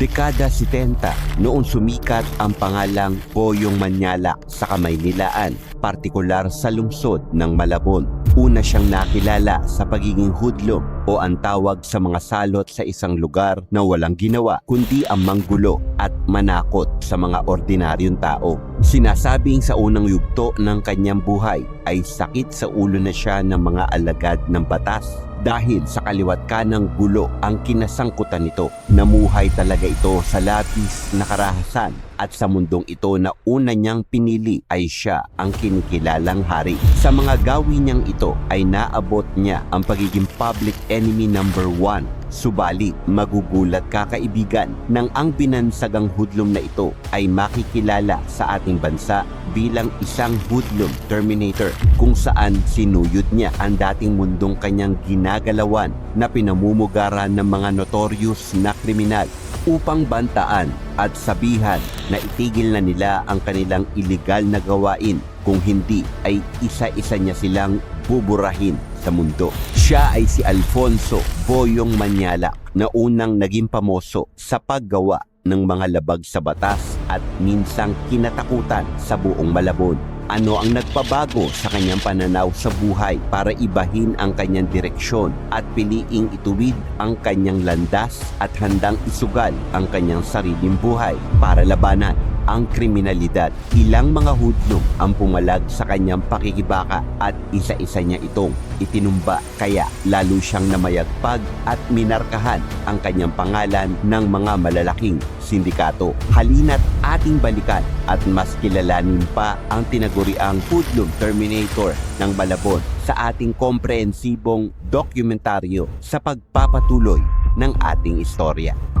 Dekada 70, noong sumikat ang pangalang Boyong Manyalak sa Kamaynilaan, partikular sa lungsod ng Malabon. Una siyang nakilala sa pagiging hudlom o ang tawag sa mga salot sa isang lugar na walang ginawa kundi ang manggulo at manakot sa mga ordinaryong tao. Sinasabing sa unang yugto ng kanyang buhay ay sakit sa ulo na siya ng mga alagad ng batas dahil sa kaliwat kanang gulo ang kinasangkutan nito. Namuhay talaga ito sa labis na karahasan at sa mundong ito na una niyang pinili ay siya ang kinikilalang hari. Sa mga gawin niyang ito ay naabot niya ang pagiging public enemy number one. Subalit, magugulat kakaibigan nang ang binansagang hudlom na ito ay makikilala sa ating bansa bilang isang hudlom terminator kung saan sinuyod niya ang dating mundong kanyang ginagalawan na pinamumugaran ng mga notorious na kriminal upang bantaan at sabihan na itigil na nila ang kanilang illegal na gawain kung hindi ay isa-isa niya silang buburahin sa mundo. Siya ay si Alfonso Boyong Manyala na unang naging pamoso sa paggawa ng mga labag sa batas at minsang kinatakutan sa buong Malabon. Ano ang nagpabago sa kanyang pananaw sa buhay para ibahin ang kanyang direksyon at piliing ituwid ang kanyang landas at handang isugal ang kanyang sariling buhay para labanan ang kriminalidad. Ilang mga hudlom ang pumalag sa kanyang pakikibaka at isa-isa niya itong itinumba kaya lalo siyang namayagpag at minarkahan ang kanyang pangalan ng mga malalaking sindikato. Halina't ating balikan at mas kilalanin pa ang tinaguriang Hoodlum Terminator ng Malabon sa ating komprehensibong dokumentaryo sa pagpapatuloy ng ating istorya.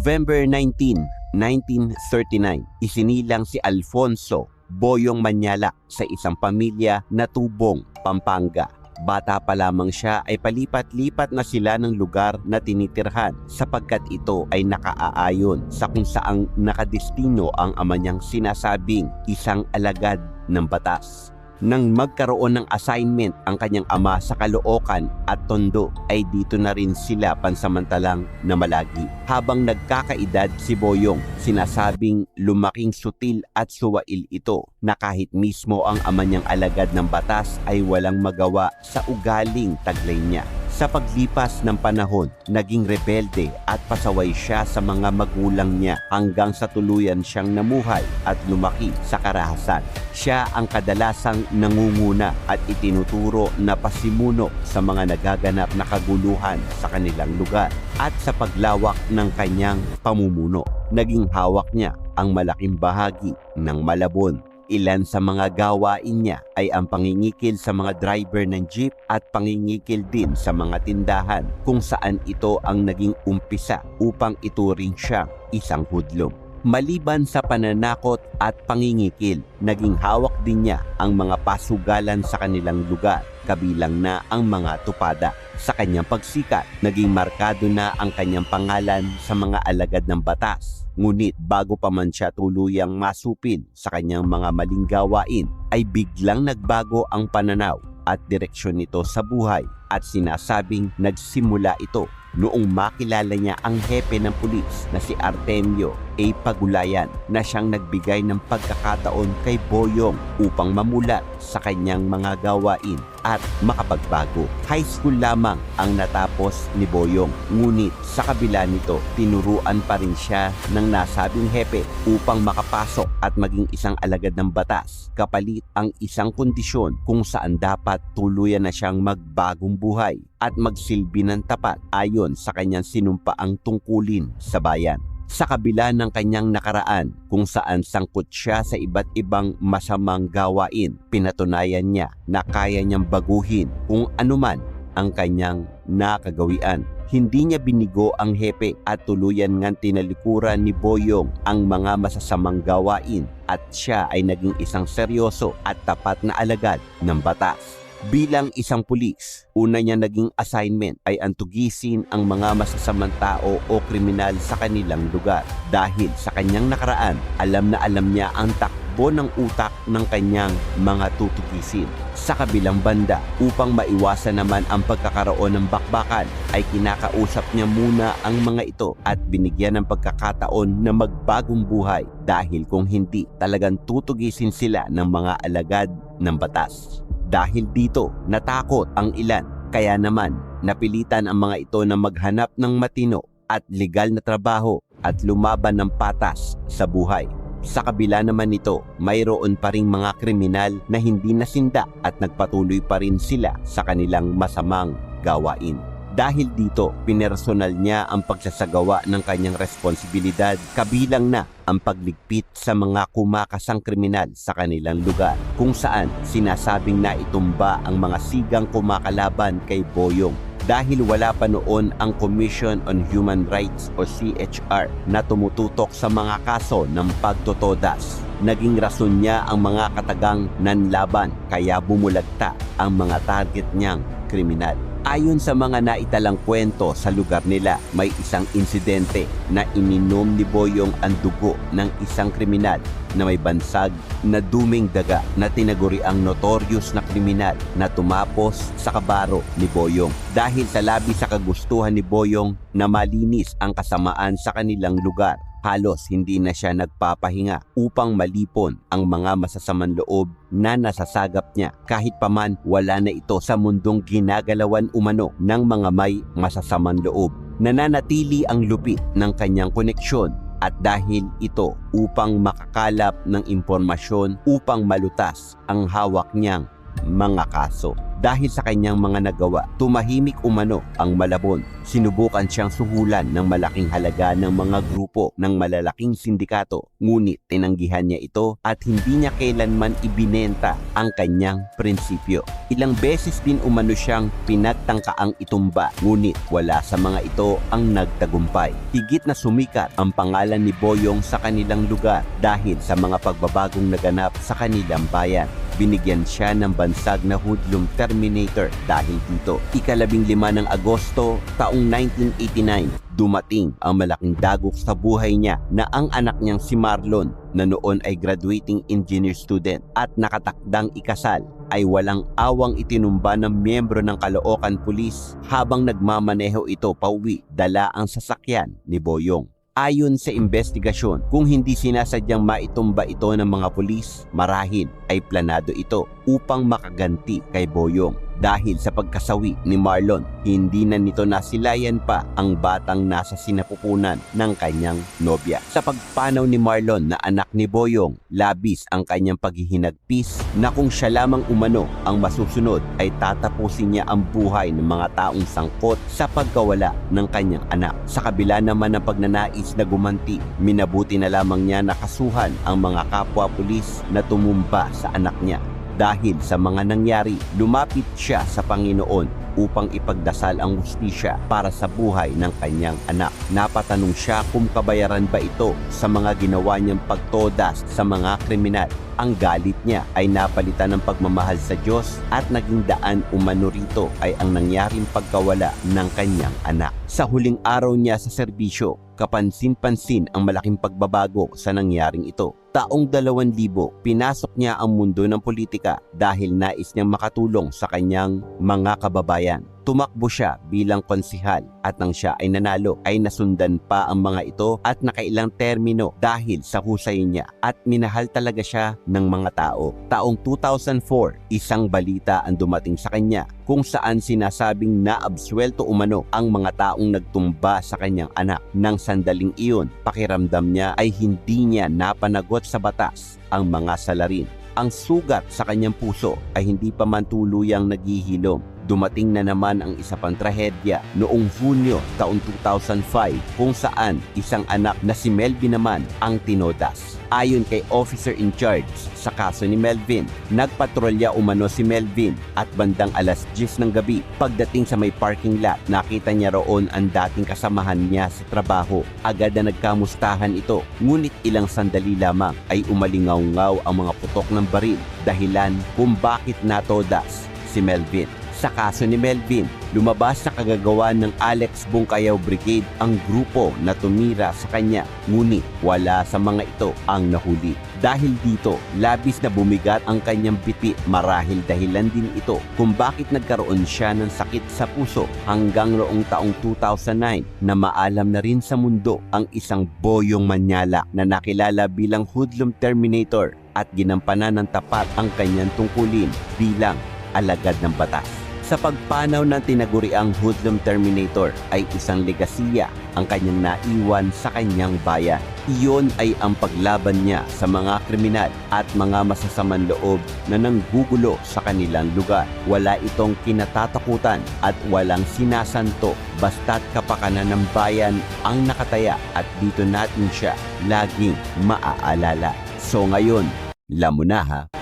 November 19, 1939, isinilang si Alfonso Boyong Manyala sa isang pamilya na tubong, Pampanga. Bata pa lamang siya ay palipat-lipat na sila ng lugar na tinitirhan sapagkat ito ay nakaaayon sa kung saang nakadestino ang ama niyang sinasabing isang alagad ng batas. Nang magkaroon ng assignment ang kanyang ama sa Caloocan at Tondo ay dito na rin sila pansamantalang namalagi. Habang nagkakaedad si Boyong, sinasabing lumaking sutil at suwail ito na kahit mismo ang ama niyang alagad ng batas ay walang magawa sa ugaling taglay niya. Sa paglipas ng panahon, naging rebelde at pasaway siya sa mga magulang niya hanggang sa tuluyan siyang namuhay at lumaki sa karahasan. Siya ang kadalasang nangunguna at itinuturo na pasimuno sa mga nagaganap na kaguluhan sa kanilang lugar at sa paglawak ng kanyang pamumuno. Naging hawak niya ang malaking bahagi ng Malabon Ilan sa mga gawain niya ay ang pangingikil sa mga driver ng jeep at pangingikil din sa mga tindahan kung saan ito ang naging umpisa upang ituring siya isang hudlom. Maliban sa pananakot at pangingikil, naging hawak din niya ang mga pasugalan sa kanilang lugar, kabilang na ang mga tupada. Sa kanyang pagsikat, naging markado na ang kanyang pangalan sa mga alagad ng batas. Ngunit bago pa man siya tuluyang masupil sa kanyang mga maling gawain, ay biglang nagbago ang pananaw at direksyon nito sa buhay at sinasabing nagsimula ito noong makilala niya ang hepe ng pulis na si Artemio A. Pagulayan na siyang nagbigay ng pagkakataon kay Boyong upang mamulat sa kanyang mga gawain at makapagbago. High school lamang ang natapos ni Boyong. Ngunit sa kabila nito, tinuruan pa rin siya ng nasabing hepe upang makapasok at maging isang alagad ng batas. Kapalit ang isang kondisyon kung saan dapat tuluyan na siyang magbagong buhay at magsilbi ng tapat ayon sa kanyang sinumpaang tungkulin sa bayan sa kabila ng kanyang nakaraan kung saan sangkot siya sa iba't ibang masamang gawain. Pinatunayan niya na kaya niyang baguhin kung anuman ang kanyang nakagawian. Hindi niya binigo ang hepe at tuluyan ngang tinalikuran ni Boyong ang mga masasamang gawain at siya ay naging isang seryoso at tapat na alagad ng batas. Bilang isang pulis, una niya naging assignment ay antugisin ang mga masasamang tao o kriminal sa kanilang lugar. Dahil sa kanyang nakaraan, alam na alam niya ang takbo ng utak ng kanyang mga tutugisin. Sa kabilang banda, upang maiwasan naman ang pagkakaroon ng bakbakan, ay kinakausap niya muna ang mga ito at binigyan ng pagkakataon na magbagong buhay dahil kung hindi, talagang tutugisin sila ng mga alagad ng batas. Dahil dito, natakot ang ilan. Kaya naman, napilitan ang mga ito na maghanap ng matino at legal na trabaho at lumaban ng patas sa buhay. Sa kabila naman nito, mayroon pa ring mga kriminal na hindi nasinda at nagpatuloy pa rin sila sa kanilang masamang gawain. Dahil dito, pinersonal niya ang pagsasagawa ng kanyang responsibilidad kabilang na ang pagligpit sa mga kumakasang kriminal sa kanilang lugar kung saan sinasabing na itumba ang mga sigang kumakalaban kay Boyong dahil wala pa noon ang Commission on Human Rights o CHR na tumututok sa mga kaso ng pagtotodas. Naging rason niya ang mga katagang nanlaban kaya bumulagta ang mga target niyang kriminal. Ayon sa mga naitalang kwento sa lugar nila, may isang insidente na ininom ni Boyong ang dugo ng isang kriminal na may bansag na duming daga na tinaguri ang notorious na kriminal na tumapos sa kabaro ni Boyong. Dahil sa labi sa kagustuhan ni Boyong na malinis ang kasamaan sa kanilang lugar, halos hindi na siya nagpapahinga upang malipon ang mga masasamang loob na nasasagap niya kahit paman wala na ito sa mundong ginagalawan umano ng mga may masasamang loob. Nananatili ang lupit ng kanyang koneksyon at dahil ito upang makakalap ng impormasyon upang malutas ang hawak niyang mga kaso. Dahil sa kanyang mga nagawa, tumahimik umano ang Malabon. Sinubukan siyang suhulan ng malaking halaga ng mga grupo ng malalaking sindikato. Ngunit tinanggihan niya ito at hindi niya kailanman ibinenta ang kanyang prinsipyo. Ilang beses din umano siyang pinagtangkaang itumba. Ngunit wala sa mga ito ang nagtagumpay. Higit na sumikat ang pangalan ni Boyong sa kanilang lugar dahil sa mga pagbabagong naganap sa kanilang bayan binigyan siya ng bansag na hoodlum terminator dahil dito. Ikalabing lima ng Agosto taong 1989, dumating ang malaking dagok sa buhay niya na ang anak niyang si Marlon na noon ay graduating engineer student at nakatakdang ikasal ay walang awang itinumba ng miyembro ng Caloocan Police habang nagmamaneho ito pauwi dala ang sasakyan ni Boyong. Ayon sa investigasyon, kung hindi sinasadyang maitumba ito ng mga pulis, marahil ay planado ito upang makaganti kay Boyong. Dahil sa pagkasawi ni Marlon, hindi na nito nasilayan pa ang batang nasa sinapupunan ng kanyang nobya. Sa pagpanaw ni Marlon na anak ni Boyong, labis ang kanyang paghihinagpis na kung siya lamang umano ang masusunod ay tatapusin niya ang buhay ng mga taong sangkot sa pagkawala ng kanyang anak. Sa kabila naman ng pagnanais na gumanti, minabuti na lamang niya nakasuhan ang mga kapwa pulis na tumumba sa anak niya dahil sa mga nangyari, lumapit siya sa Panginoon upang ipagdasal ang hustisya para sa buhay ng kanyang anak. Napatanong siya kung kabayaran ba ito sa mga ginawa niyang pagtodas sa mga kriminal. Ang galit niya ay napalitan ng pagmamahal sa Diyos at naging daan umano rito ay ang nangyaring pagkawala ng kanyang anak. Sa huling araw niya sa serbisyo, kapansin-pansin ang malaking pagbabago sa nangyaring ito. Taong 2000, pinasok niya ang mundo ng politika dahil nais niyang makatulong sa kanyang mga kababayan. Tumakbo siya bilang konsihal at nang siya ay nanalo ay nasundan pa ang mga ito at nakailang termino dahil sa husay niya at minahal talaga siya ng mga tao. Taong 2004, isang balita ang dumating sa kanya kung saan sinasabing naabswelto umano ang mga taong nagtumba sa kanyang anak. Nang sandaling iyon, pakiramdam niya ay hindi niya napanagot sa batas ang mga salarin. Ang sugat sa kanyang puso ay hindi pa man tuluyang naghihilom dumating na naman ang isa pang trahedya noong Hunyo taong 2005 kung saan isang anak na si Melvin naman ang tinodas. Ayon kay officer in charge sa kaso ni Melvin, nagpatrolya umano si Melvin at bandang alas 10 ng gabi pagdating sa may parking lot nakita niya roon ang dating kasamahan niya sa trabaho. Agad na nagkamustahan ito ngunit ilang sandali lamang ay umalingaw-ngaw ang mga putok ng baril dahilan kung bakit natodas si Melvin. Sa kaso ni Melvin, lumabas na kagagawa ng Alex Bungkayaw Brigade ang grupo na tumira sa kanya. Ngunit wala sa mga ito ang nahuli. Dahil dito, labis na bumigat ang kanyang biti marahil dahilan din ito kung bakit nagkaroon siya ng sakit sa puso hanggang noong taong 2009 na maalam na rin sa mundo ang isang boyong manyala na nakilala bilang hoodlum terminator at ginampanan ng tapat ang kanyang tungkulin bilang alagad ng batas. Sa pagpanaw ng tinaguriang Hoodlum Terminator ay isang legasiya ang kanyang naiwan sa kanyang bayan. Iyon ay ang paglaban niya sa mga kriminal at mga masasamang loob na nanggugulo sa kanilang lugar. Wala itong kinatatakutan at walang sinasanto basta't kapakanan ng bayan ang nakataya at dito natin siya laging maaalala. So ngayon, lamo na ha.